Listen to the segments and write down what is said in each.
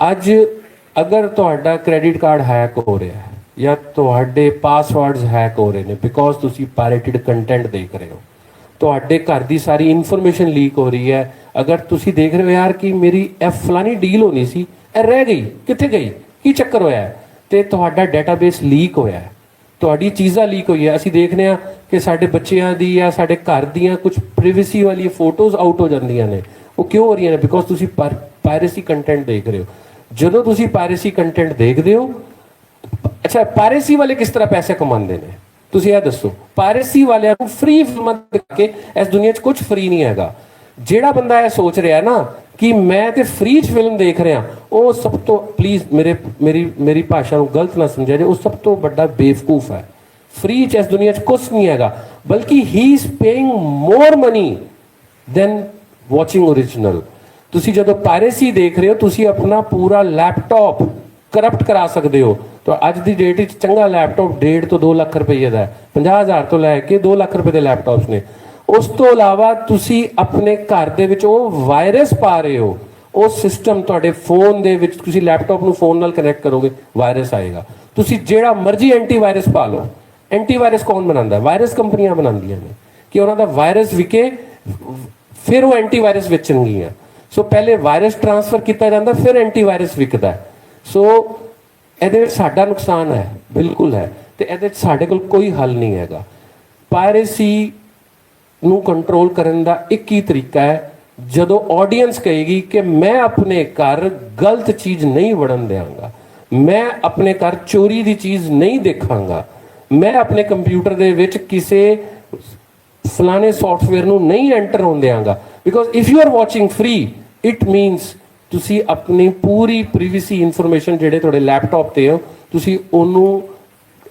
ਅੱਜ ਅਗਰ ਤੁਹਾਡਾ ਕ੍ਰੈਡਿਟ ਕਾਰਡ ਹੈਕ ਹੋ ਰਿਹਾ ਹੈ ਜਾਂ ਤੁਹਾਡੇ ਪਾਸਵਰਡਸ ਹੈਕ ਹੋ ਰਹੇ ਨੇ ਬਿਕੋਜ਼ ਤੁਸੀਂ ਪਾਇਰੇਟਡ ਕੰਟੈਂਟ ਦੇਖ ਰਹੇ ਹੋ, ਤੁਹਾਡੇ ਘਰ ਦੀ ਸਾਰੀ ਇਨਫੋਰਮੇਸ਼ਨ ਲੀਕ ਹੋ ਰਹੀ ਹੈ। ਅਗਰ ਤੁਸੀਂ ਦੇਖ ਰਹੇ ਹੋ, ਯਾਰ, ਕਿ ਮੇਰੀ ਇਹ ਫਲਾਨੀ ਡੀਲ ਹੋਣੀ ਸੀ, ਇਹ ਰਹਿ ਗਈ, ਕਿੱਥੇ ਗਈ, ਕੀ ਚੱਕਰ ਹੋਇਆ ਤੇ ਤੁਹਾਡਾ ਡਾਟਾਬੇਸ ਲੀਕ ਹੋਇਆ ਹੈ। ਤੁਹਾਡੀ ਚੀਜ਼ਾਂ ਲੀਕ ਹੋਈ ਹੈ ਅਸੀਂ ਦੇਖਦੇ ਹਾਂ ਕਿ ਸਾਡੇ ਬੱਚਿਆਂ ਦੀ ਜਾਂ ਸਾਡੇ ਘਰ ਦੀਆਂ ਕੁਝ ਪ੍ਰਾਈਵੇਸੀ ਵਾਲੀ ਫੋਟੋਜ਼ ਆਊਟ ਹੋ ਜਾਂਦੀਆਂ ਨੇ। ਉਹ ਕਿਉਂ ਹੋ ਰਹੀਆਂ ਨੇ? ਬਿਕੋਜ਼ ਤੁਸੀਂ ਪਾਇਰੇਸੀ ਕੰਟੈਂਟ ਦੇਖ ਰਹੇ ਹੋ। ਜਦੋਂ ਤੁਸੀਂ ਪਾਇਰੇਸੀ ਕੰਟੈਂਟ ਦੇਖਦੇ ਹੋ, ਅੱਛਾ ਪਾਇਰੇਸੀ ਵਾਲੇ ਕਿਸ ਤਰ੍ਹਾਂ ਪੈਸੇ ਕਮਾਉਂਦੇ ਨੇ? ਤੁਸੀਂ ਇਹ ਦੱਸੋ ਪਾਇਰੇਸੀ ਵਾਲਿਆਂ ਨੂੰ ਫ੍ਰੀ ਫਿਲਮਾਂ ਦਿਖਾ ਕੇ ਇਸ ਦੁਨੀਆ 'ਚ ਕੁਝ ਫ੍ਰੀ ਨਹੀਂ ਹੈਗਾ। ਜਿਹੜਾ ਬੰਦਾ ਇਹ ਸੋਚ ਰਿਹਾ ਨਾ ਕਿ ਮੈਂ ਤੇ ਫ੍ਰੀ 'ਚ ਫਿਲਮ ਦੇਖ ਰਿਹਾ, ਉਹ ਸਭ ਤੋਂ ਪਲੀਜ਼ ਮੇਰੇ, ਮੇਰੀ ਮੇਰੀ ਭਾਸ਼ਾ ਨੂੰ ਗਲਤ ਨਾ ਸਮਝਿਆ ਜੇ ਉਹ ਸਭ ਤੋਂ ਵੱਡਾ ਬੇਵਕੂਫ ਹੈ। ਫ੍ਰੀ 'ਚ ਇਸ ਦੁਨੀਆ 'ਚ ਕੁਝ ਨਹੀਂ ਹੈਗਾ, ਬਲਕਿ he is paying more money than watching origignal ਤੁਸੀਂ ਜਦੋਂ ਪਾਇਰੇਸੀ ਦੇਖ ਰਹੇ ਹੋ, ਤੁਸੀਂ ਆਪਣਾ ਪੂਰਾ ਲੈਪਟਾਪ ਕਰਪਟ ਕਰਾ ਸਕਦੇ ਹੋ। ਤਾਂ ਅੱਜ ਦੀ ਡੇਟ ਵਿੱਚ ਚੰਗਾ ਲੈਪਟਾਪ 1.5 ਤੋਂ 2 ਲੱਖ ਰੁਪਏ ਦਾ ਹੈ। 50000 ਤੋਂ ਲੈ ਕੇ 2 ਲੱਖ ਰੁਪਏ ਦੇ ਲੈਪਟਾਪਸ ਨੇ। ਉਸ ਤੋਂ ਇਲਾਵਾ ਤੁਸੀਂ ਆਪਣੇ ਘਰ ਦੇ ਵਿੱਚ ਉਹ ਵਾਇਰਸ ਪਾ ਰਹੇ ਹੋ। ਉਹ ਸਿਸਟਮ ਤੁਹਾਡੇ ਫੋਨ ਦੇ ਵਿੱਚ, ਤੁਸੀਂ ਲੈਪਟਾਪ ਨੂੰ ਫੋਨ ਨਾਲ ਕਨੈਕਟ ਕਰੋਗੇ ਵਾਇਰਸ ਆਏਗਾ। ਤੁਸੀਂ ਜਿਹੜਾ ਮਰਜ਼ੀ ਐਂਟੀਵਾਇਰਸ ਪਾ ਲਓ। ਐਂਟੀਵਾਇਰਸ ਕੌਣ ਬਣਾਉਂਦਾ? ਵਾਇਰਸ ਕੰਪਨੀਆਂ ਬਣਾਉਂਦੀਆਂ ਨੇ। ਕਿ ਉਹਨਾਂ ਦਾ ਵਾਇਰਸ ਵਿਕੇ ਫਿਰ ਉਹ ਐਂਟੀਵਾਇਰਸ ਵੇਚਣਗੀਆਂ ਸੋ ਪਹਿਲੇ ਵਾਇਰਸ ਟ੍ਰਾਂਸਫਰ ਕੀਤਾ ਜਾਂਦਾ, ਫਿਰ ਐਂਟੀਵਾਇਰਸ ਵਿਕਦਾ ਸੋ ਇਹਦੇ ਵਿੱਚ ਸਾਡਾ ਨੁਕਸਾਨ ਹੈ, ਬਿਲਕੁਲ ਹੈ। ਤੇ ਇਹਦੇ ਵਿੱਚ ਸਾਡੇ ਕੋਲ ਕੋਈ ਹੱਲ ਨਹੀਂ ਹੈਗਾ। ਪਾਇਰੇਸੀ ਨੂੰ ਕੰਟਰੋਲ ਕਰਨ ਦਾ ਇੱਕ ਹੀ ਤਰੀਕਾ ਹੈ, ਜਦੋਂ ਆਡੀਅנס ਕਹੇਗੀ ਕਿ ਮੈਂ ਆਪਣੇ ਘਰ ਗਲਤ ਚੀਜ਼ ਨਹੀਂ ਵੜਨ ਦਿਆਂਗਾ, ਮੈਂ ਆਪਣੇ ਘਰ ਚੋਰੀ ਦੀ ਚੀਜ਼ ਨਹੀਂ ਦੇਖਾਂਗਾ, ਮੈਂ ਆਪਣੇ ਕੰਪਿਊਟਰ ਦੇ ਵਿੱਚ ਕਿਸੇ ਫਲਾਣੇ ਸੌਫਟਵੇਅਰ ਨੂੰ ਨਹੀਂ ਐਂਟਰ ਹੋਣ ਦਿਆਂਗਾ because if you are watching free it means ਤੁਸੀਂ ਆਪਣੀ ਪੂਰੀ ਪ੍ਰੀਵੀਸੀ ਇਨਫੋਰਮੇਸ਼ਨ ਜਿਹੜੇ ਤੁਹਾਡੇ ਲੈਪਟਾਪ ਤੇ ਹੋ ਤੁਸੀਂ ਉਹਨੂੰ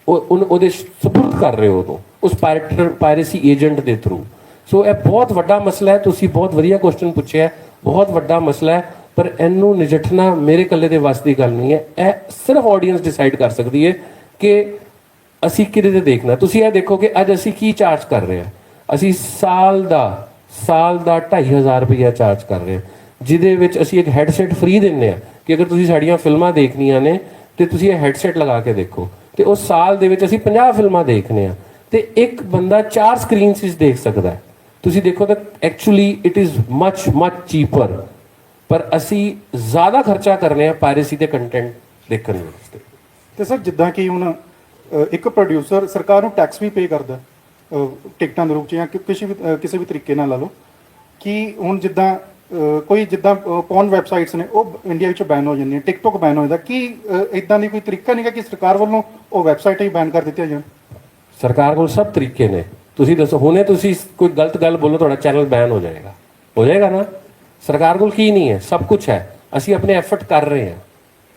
ਉਹਦੇ ਸਪੁਰਦ ਕਰ ਰਹੇ ਹੋ ਉਹਨੂੰ ਉਸ ਪਾਇਰੇਟਰ ਪਾਇਰੇਸੀ ਏਜੰਟ ਦੇ ਥਰੂ ਸੋ ਇਹ ਬਹੁਤ ਵੱਡਾ ਮਸਲਾ ਹੈ, ਤੁਸੀਂ ਬਹੁਤ ਵਧੀਆ ਕੁਐਸਚਨ ਪੁੱਛਿਆ ਬਹੁਤ ਵੱਡਾ ਮਸਲਾ ਹੈ, ਪਰ ਇਹਨੂੰ ਨਜਿੱਠਣਾ ਮੇਰੇ ਇਕੱਲੇ ਦੇ ਵੱਸ ਦੀ ਗੱਲ ਨਹੀਂ ਹੈ। ਇਹ ਸਿਰਫ ਆਡੀਅנס ਡਿਸਾਈਡ ਕਰ ਸਕਦੀ ਹੈ ਕਿ ਅਸੀਂ ਕਿਹਦੇ ਤੇ ਦੇਖਣਾ। ਤੁਸੀਂ ਇਹ ਦੇਖੋ ਕਿ ਅੱਜ ਅਸੀਂ ਕੀ ਚਾਰਜ ਕਰ ਰਹੇ ਹਾਂ। ਅਸੀਂ ਸਾਲ ਦਾ ਸਾਲ ਦਾ 2500 ਰੁਪਇਆ ਚਾਰਜ ਕਰ ਰਹੇ ਹਾਂ। ਜਿਹਦੇ ਵਿੱਚ ਅਸੀਂ ਇੱਕ ਹੈਡਸੈਟ ਫ੍ਰੀ ਦਿੰਨੇ ਆ ਕਿ ਅਗਰ ਤੁਸੀਂ ਸਾਡੀਆਂ ਫਿਲਮਾਂ ਦੇਖਣੀਆਂ ਨੇ, ਤੇ ਤੁਸੀਂ ਇਹ ਹੈਡਸੈਟ ਲਗਾ ਕੇ ਦੇਖੋ। ਤੇ ਉਹ ਸਾਲ ਦੇ ਵਿੱਚ ਅਸੀਂ 50 ਫਿਲਮਾਂ ਦੇਖਨੇ ਆ ਤੇ ਇੱਕ ਬੰਦਾ ਚਾਰ ਸਕਰੀਨਸ ਵਿੱਚ ਦੇਖ ਸਕਦਾ ਹੈ। ਤੁਸੀਂ ਦੇਖੋ ਤਾਂ actually it is much much cheaper ਪਰ ਅਸੀਂ ਜ਼ਿਆਦਾ ਖਰਚਾ ਕਰਨੇ ਆ ਪਾਇਰੇਸੀ ਦੇ ਕੰਟੈਂਟ ਦੇਖਣ ਵਾਸਤੇ। ਤੇ ਸਰ, ਜਿੱਦਾਂ ਕਿ ਹੁਣ ਇੱਕ ਪ੍ਰੋਡਿਊਸਰ ਸਰਕਾਰ ਨੂੰ ਟੈਕਸ ਵੀ ਪੇ ਕਰਦਾ ਟਿਕਟਾਂ ਦੇ ਰੂਪ ਚ ਜਾਂ ਕਿ- ਕਿਸੇ ਵੀ ਅ, ਕਿਸੇ ਵੀ ਤਰੀਕੇ ਨਾਲ ਲਾ ਲਓ ਕਿ ਹੁਣ ਜਿੱਦਾਂ ਅ, ਕੋਈ ਜਿੱਦਾਂ ਪੌਨ ਵੈਬਸਾਈਟਸ ਨੇ ਉਹ ਇੰਡੀਆ ਵਿੱਚ ਬੈਨ ਹੋ ਜਾਂਦੀਆਂ ਟਿਕਟੋਕ ਬੈਨ ਹੋ ਜਾਂਦਾ ਕੀ ਇਦਾਂ ਦੀ ਕੋਈ ਤਰੀਕਾ ਨਹੀਂਗਾ ਕਿ ਸਰਕਾਰ ਵੱਲੋਂ ਉਹ ਵੈਬਸਾਈਟਾਂ ਹੀ ਬੈਨ ਕਰ ਦਿੱਤੀਆਂ ਜਾਣ? ਸਰਕਾਰ ਕੋਲ ਸਭ ਤਰੀਕੇ ਨੇ। ਤੁਸੀਂ ਦੱਸੋ ਹੁਣੇ ਤੁਸੀਂ ਕੋਈ ਗਲਤ ਗੱਲ ਬੋਲੋ ਤੁਹਾਡਾ ਚੈਨਲ ਬੈਨ ਹੋ ਜਾਏਗਾ। ਹੋ ਜਾਏਗਾ ਨਾ? ਸਰਕਾਰ ਕੋਲ ਕੀ ਨਹੀਂ ਹੈ? ਸਭ ਕੁਝ ਹੈ। ਅਸੀਂ ਆਪਣੇ ਐਫਰਟ ਕਰ ਰਹੇ ਹਾਂ।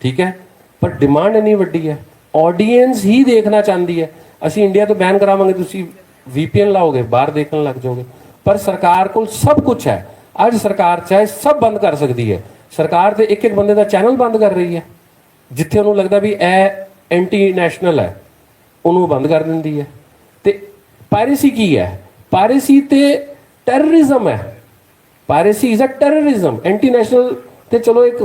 ਠੀਕ ਹੈ? ਪਰ ਡਿਮਾਂਡ ਇੰਨੀ ਵੱਡੀ ਹੈ। ਆਡੀਅנס ਹੀ ਦੇਖਣਾ ਚਾਹੁੰਦੀ ਹੈ। ਅਸੀਂ ਇੰਡੀਆ ਤੋਂ ਬੈਨ ਕਰਾਵਾਂਗੇ ਤੁਸੀਂ VPN ਲਾਓਗੇ, ਬਾਹਰ ਦੇਖਣ ਲੱਗ ਜਾਓਗੇ। ਪਰ ਸਰਕਾਰ ਕੋਲ ਸਭ ਕੁਝ ਹੈ। ਅੱਜ ਸਰਕਾਰ ਚਾਹੇ ਸਭ ਬੰਦ ਕਰ ਸਕਦੀ ਹੈ। ਸਰਕਾਰ ਤੇ ਇੱਕ ਇੱਕ ਬੰਦੇ ਦਾ ਚੈਨਲ ਬੰਦ ਕਰ ਰਹੀ ਹੈ। ਜਿੱਥੇ ਉਹਨੂੰ ਲੱਗਦਾ ਵੀ ਇਹ ਐਂਟੀ ਨੈਸ਼ਨਲ ਹੈ, ਉਹਨੂੰ ਬੰਦ ਕਰ ਦਿੰਦੀ ਹੈ। ਤੇ ਪਾਇਰੇਸੀ ਕੀ ਹੈ? ਪਾਇਰੇਸੀ ਤੇ ਟੈਰਰਿਜ਼ਮ ਹੈ। Piracy is a terrorism anti national ਤੇ ਚਲੋ ਇੱਕ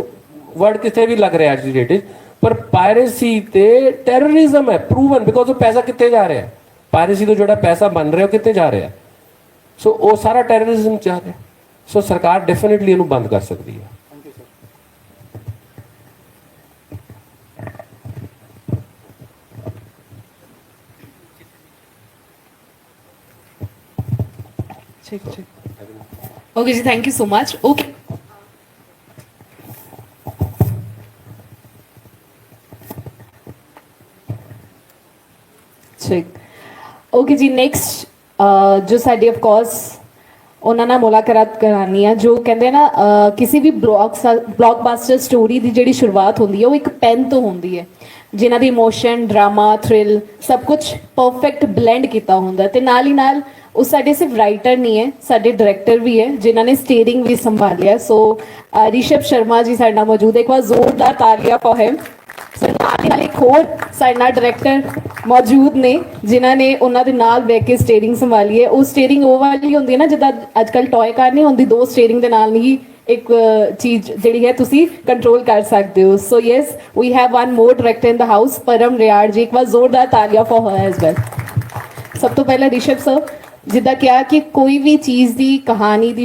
ਵਰਡ ਕਿਤੇ ਵੀ ਲੱਗ ਰਿਹਾ ਅੱਜ ਦੀ ਡੇਟ 'ਚ। ਪਰ ਪਾਇਰੇਸੀ ਤੇ ਟੈਰਰਿਜ਼ਮ ਹੈ ਪ੍ਰੂਵਨ ਬਿਕੋਜ਼ ਉਹ ਪੈਸਾ ਕਿੱਥੇ ਜਾ ਰਿਹਾ ਹੈ? ਪਾਇਰੇਸੀ ਤੋਂ ਜਿਹੜਾ ਪੈਸਾ ਬਣ ਰਿਹਾ ਉਹ ਕਿੱਥੇ ਜਾ ਰਿਹਾ ਸੋ ਉਹ ਸਾਰਾ ਟੈਰਰਿਜ਼ਮ ਜਾ ਰਿਹਾ ਸੋ ਸਰਕਾਰ ਡੈਫੀਨਿਟਲੀ ਇਹਨੂੰ ਬੰਦ ਕਰ ਸਕਦੀ ਹੈ ਠੀਕ ਠੀਕ ਓਕੇ ਜੀ thank you so much okay ਠੀਕ ਓਕੇ ਜੀ ਨੈਕਸਟ ਜੋ ਸਾਡੀ ਆਫ ਕੋਰਸ ਉਹਨਾਂ ਨਾਲ ਮੁਲਾਕਾਤ ਕਰਾਨੀ ਆ ਜੋ ਕਹਿੰਦੇ ਨਾ ਕਿਸੇ ਵੀ ਬਲੌਕ ਬਲੌਕਬਸਟਰ ਸਟੋਰੀ ਦੀ ਜਿਹੜੀ ਸ਼ੁਰੂਆਤ ਹੁੰਦੀ ਹੈ ਉਹ ਇੱਕ ਪੈਨ ਤੋਂ ਹੁੰਦੀ ਹੈ ਜਿਨ੍ਹਾਂ ਦੀ ਇਮੋਸ਼ਨ ਡਰਾਮਾ ਥ੍ਰਿਲ ਸਭ ਕੁਝ ਪਰਫੈਕਟ ਬਲੈਂਡ ਕੀਤਾ ਹੁੰਦਾ। ਤੇ ਨਾਲ ਹੀ ਨਾਲ ਉਹ ਸਾਡੇ ਸਿਰਫ ਰਾਈਟਰ ਨਹੀਂ ਹੈ ਸਾਡੇ ਡਾਇਰੈਕਟਰ ਵੀ ਹੈ ਜਿਨ੍ਹਾਂ ਨੇ ਸਟੀਅਰਿੰਗ ਵੀ ਸੰਭਾਲਿਆ ਸੋ ਅਹ, ਰਿਸ਼ਭ ਸ਼ਰਮਾ ਜੀ ਸਾਡੇ ਨਾਲ ਮੌਜੂਦ ਹੈ। ਇੱਕ ਵਾਰ ਜ਼ੋਰਦਾਰ ਤਾਲੀਆਂ ਪਾਓ ਹੈ ਸੋ ਨਾਲ ਹੀ ਨਾਲ ਇੱਕ ਹੋਰ ਸਾਡੇ ਨਾਲ ਡਾਇਰੈਕਟਰ ਮੌਜੂਦ ਨੇ, ਜਿਨ੍ਹਾਂ ਨੇ ਉਹਨਾਂ ਦੇ ਨਾਲ ਬਹਿ ਕੇ ਸਟੀਅਰਿੰਗ ਸੰਭਾਲੀ ਹੈ। ਉਹ ਸਟੀਅਰਿੰਗ ਉਹ ਵਾਲੀ ਹੁੰਦੀ ਹੈ ਨਾ, ਜਿੱਦਾਂ ਅੱਜ ਕੱਲ ਟੌਏ ਕਾਰ ਨਹੀਂ ਹੁੰਦੀ, ਦੋ ਸਟੀਅਰਿੰਗ ਦੇ ਨਾਲ ਨਹੀਂ ਇੱਕ ਚੀਜ਼ ਜਿਹੜੀ ਹੈ ਤੁਸੀਂ ਕੰਟਰੋਲ ਕਰ ਸਕਦੇ ਹੋ। So yes we have one more director in the house Param Riar ji ਇੱਕ ਵਾਰ ਜ਼ੋਰਦਾਰ ਤਾਲੀਆਂ ਫॉर ਹਰ ਐਸ ਵੈਲ ਸਭ ਤੋਂ ਪਹਿਲਾਂ ਰਿਸ਼ਭ ਸਰ ਜਿੱਦਾਂ ਕਿਹਾ ਕਿ ਕੋਈ ਵੀ ਚੀਜ਼ ਦੀ ਕਹਾਣੀ ਦੀ